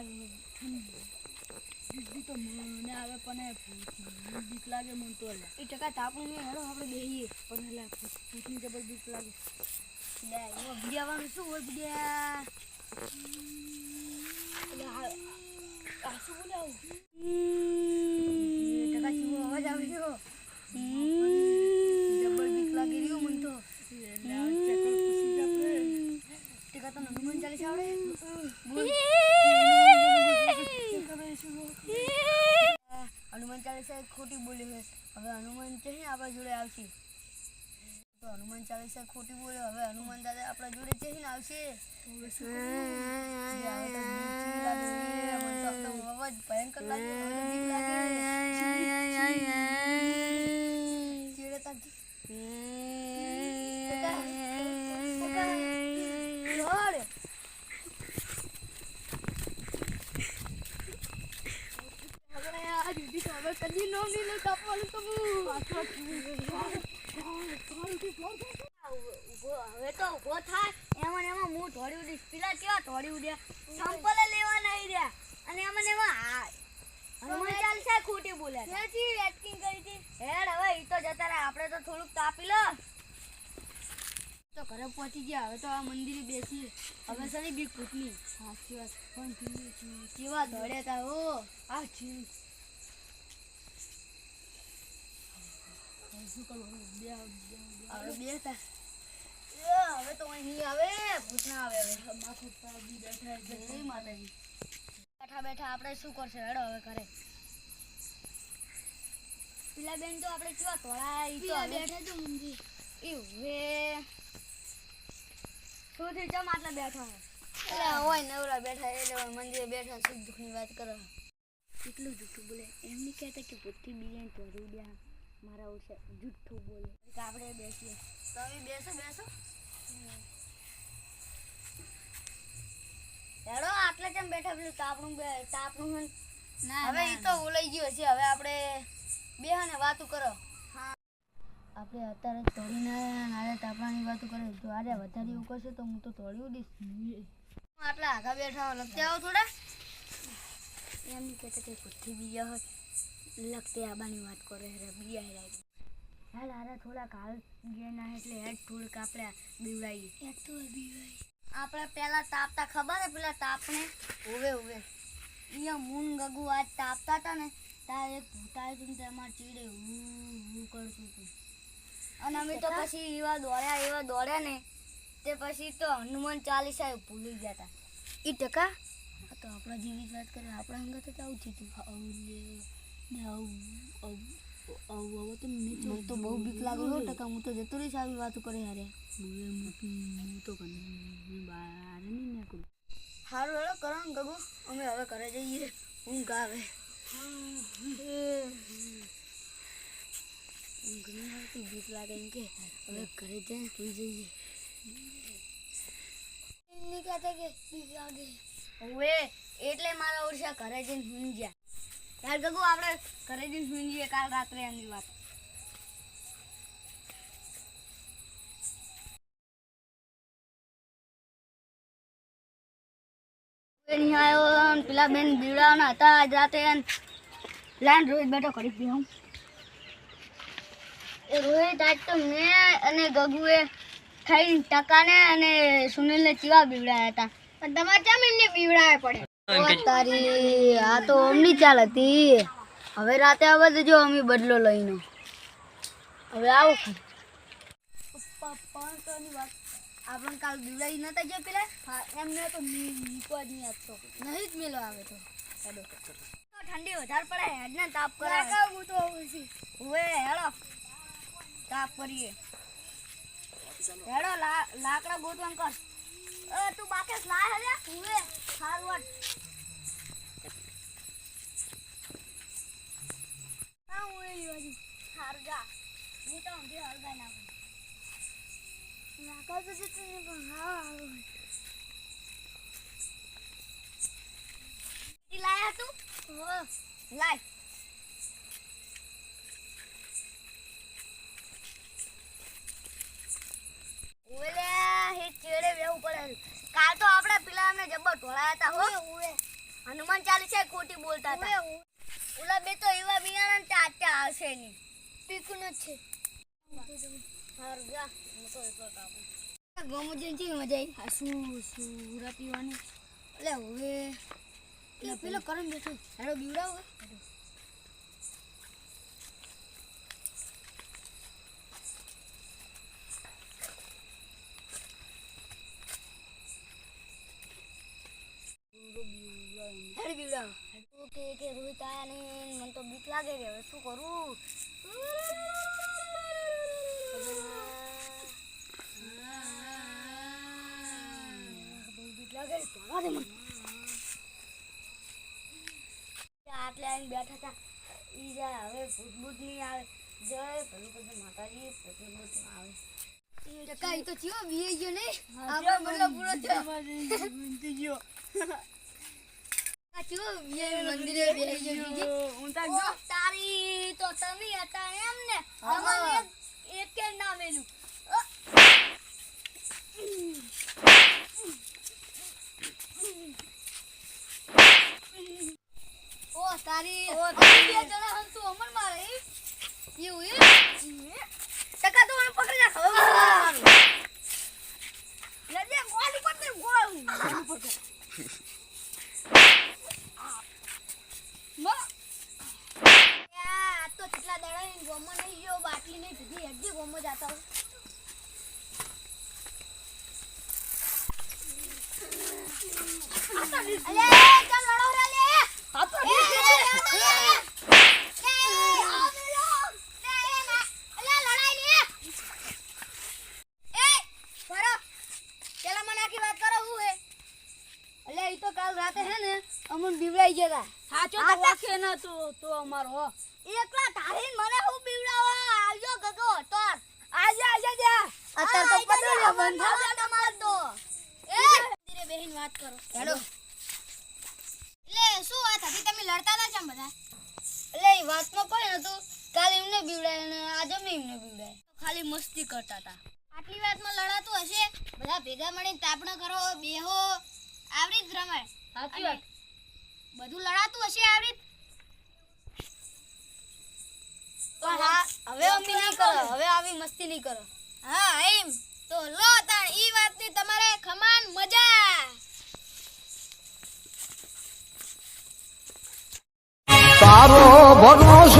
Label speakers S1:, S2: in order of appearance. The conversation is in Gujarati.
S1: આ બીજી તો મને આવે પણ બીક લાગે મને તો
S2: એ ટકા તાપણું હેડો આપણે બેહીએ.
S1: પણ એટલે ભૂતની જબર બીક લાગે.
S2: બીજાવાનું શું હોય બીજા આ શું ટકા અવાજ આવે છે જબર બીક લાગી રહ્યું મને તો
S1: એટલે આ ચક્કર પૂછી જ આપણે
S2: હનુમાન ચાલીસા આવડે ખોટી બોલી છે હવે હનુમાન છે આપણા જોડે આવશે તો હનુમાન ચાલીસા ખોટી બોલે હવે હનુમાન દાદા આપણા જોડે છે ને આવશે ભયંકર લાગે મને તો બીક લાગે. ચીડે તારથી. ટકા, ટકા, દોડ. હવે આ દીદી તો હવે કદી નો મિલે કાપવાનું તો હવે તો જતા રહ્યા આપણે તો થોડુંક તાપી લો તો ઘરે પહોંચી ગયા હવે આ મંદિરે બેસી હવે સની બીક ભૂતની સાચી વાત પણ કેવા દોડ્યા તા ઓ આ જી
S1: શું કરવાનું બે
S2: હવે બે તા એ, હવે તો અહીં આવે ભૂત આવે હવે
S1: માથું પાડી બેઠા
S2: જય માતાજી બેઠા બેઠા આપણે શું કરશે હેડો હવે ઘરે પેલા બેન તો આપણે કેવા તોળા ઈ તો
S1: બેઠા
S2: શું આટલા હે હોય નવરા બેઠા એટલે મંદિરે બેઠા સુખ દુઃખની વાત કરો એટલું જૂઠું બોલે એમ નહીં કહેતા કે ભૂતથી બીજાને તોડી દે મારા ઓછે જૂઠું બોલે. આપણે બેસીએ. તમે બેસો બેસો. હેડો આટલે કેમ બેઠા? પેલું તાપણું બે- તાપણું.
S1: ના?
S2: હવે એ તો ઓલાઈ ગયો છે. હવે આપણે બે ને વાતું કરો. આપણે અત્યારે તોડીને નારે તાપણાની વાતો કરે જો આજે વધારે એવું કરશે તો હું તો તોડી ઉડીશ. આટલા આગા બેઠા લગતે આવો થોડા. એમ નહીં કહેતા કે બુદ્ધિ બીજા હોય. લગતે આબાની વાત કરે રે બીજા હેરાય હાલ હારે થોડાક હાલ ગયા ના એટલે હેડ થોડુંક આપણે બીવડાવીએ
S1: એક તો બીવડાઈ
S2: આપણે પેલા તાપતા ખબર હે પેલા તાપને? હોવે હોવે અહીંયા મૂન ગગુ આજ તાપતા હતા ને તારે એક ભૂત આવ્યું હતું ચીડે હું હું કરતું હતું. અને અમે તો પછી એવા દોડ્યા એવા દોડ્યા ને તે પછી તો હનુમાન ચાલીસા ભૂલી ગયા હતા એ ટકા? તો આપણા જેવી જ વાત કરે આપણા અંગત તો આવું થયું. હતું
S1: તો
S2: બહુ બીક લાગે હો, ટકા હું તો જતો રહીશ આવી વાતો કરે હારે.
S1: હું તો
S2: સારું હેલો કરો ને ગગુ, અમે હવે ઘરે જઈએ. આવે. ઊંઘ નહીં આવતી બીક લાગે એમ કે, હવે ઘરે જઈને સુઈ જઈએ. કે બીક લાગે. હવે એટલે મારા ઓરસા ઘરે જઈને સુઈ ગયા. યાર ગગુ, આપણે ઘરે જઈને સુઈ કાલ રાત્રે એમની વાત. આવ્યો પેલા બેન બીવડાવવાના હતા આજ રાતે લાઈન રોહિત બેઠો કરી દીધો એ રોહિત આજ તો મેં અને ગગુએ ખાઈ ટકાને અને સુનિલને ચીવા બીવડાયા હતા. પણ તમારે કેમ એમને બીવડાવે પડે? તારી આ તો અમની ચાલ હતી. હવે રાતે આવે તો જો અમે બદલો લઈને. હવે આવો આપણે કાલ દુલાઈ નતા જો પેલા? એમને તો નીકો જ નહીં આપતો. નહીં જ મેલો આવે તો. હેડો ઠંડી વધારે પડે હેડ ને તાપ કરે. હું તો હવે હેડો. તાપ કરીએ. હેડો લા- લાકડા ગોતવાનું કર. તું બાકેસ લાય હવે હવે સારું વાત હું એ બાજુ. સારું જા. હું તો ઊંધી હળગાઈ નાખું. લાકડા તો જતું નહીં પણ હા હારું લાયા તું? હો લાય. ઓલે હે ચેડે વેવું પડે. કાલ તો આપણે પેલા અમે જબ્બર ઢોળાયા હતા હો. હનુમાન ચાલીસા ખોટી બોલતા હતા. ઓલા બે તો એવા બિયારણ ચાચા આવશે નહીં. પીકું જ છે. હારું જા હું તો એકલો કાપું ગમો જઈને કેવી મજા આવી.
S1: આ શું સુરા પીવાની?
S2: એટલે હવે. એટલે પેલો કરમ બેઠો. હેડો બીવડાવ. હેડ બીવડાવ. કે રોહિત આયા નહીં મને તો બીક લાગે છે હવે શું કરું? બીક લાગે છે દે મને આટલે આવીને બેઠા હતા. ઈ જાય હવે ભૂત ભૂત નહીં આવે. જય પેલું બધું માતાજી ભૂત ભૂત આવે ટકા તો થયો વીએ ગયો નહીં? આપણો પૂરો થયો. ગયો તારી તો તમે હતા એમ ને તમારે એક એક કે ના મેલું ઓ તારી ઓ તારી બે જણા હમ તું અમર મારે એવું એ ટકા તો મને પકડી રાખ હવે લજે ગોલ ઉપર તે ગોલ ઉપર મો યા તો કેટલા દડા ની ગોમો નહીં જો બાટલી નહીં પીધી હજી ગોમો જાતા હોય અલે ચાલ લડો રે લે હાથો અમન બીવડાઈ ગયા
S1: સાચો તો વાંકે ન તો તો અમારો.
S2: એકલા ધારીને મને હું બીવડાવા આવજો ગગો તોર
S1: આજે આજે
S2: તો પતરી બંધ બેહીન વાત કરો. હેલો. એટલે શું વાત હતી? તમે લડતા ના ચમ બધા. એટલે એ વાતમાં કોઈ નતું. કાલે એમને બીવડાય અને આજે મેં એમને બીવડાય.
S1: ખાલી મસ્તી કરતા હતા.
S2: આટલી વાતમાં લડાતું હશે? બધા ભેગા મળીને તાપણો કરો બેહો. આવરી જ રમાય
S1: સાચી વાત.
S2: બધું લડાતું હશે આવરી. હવે નહીં કરો. હવે આવી મસ્તી નહીં કરો. હા એમ. તો લો તાણ ઈ વાતની તમારે
S3: તારો ભગવો છો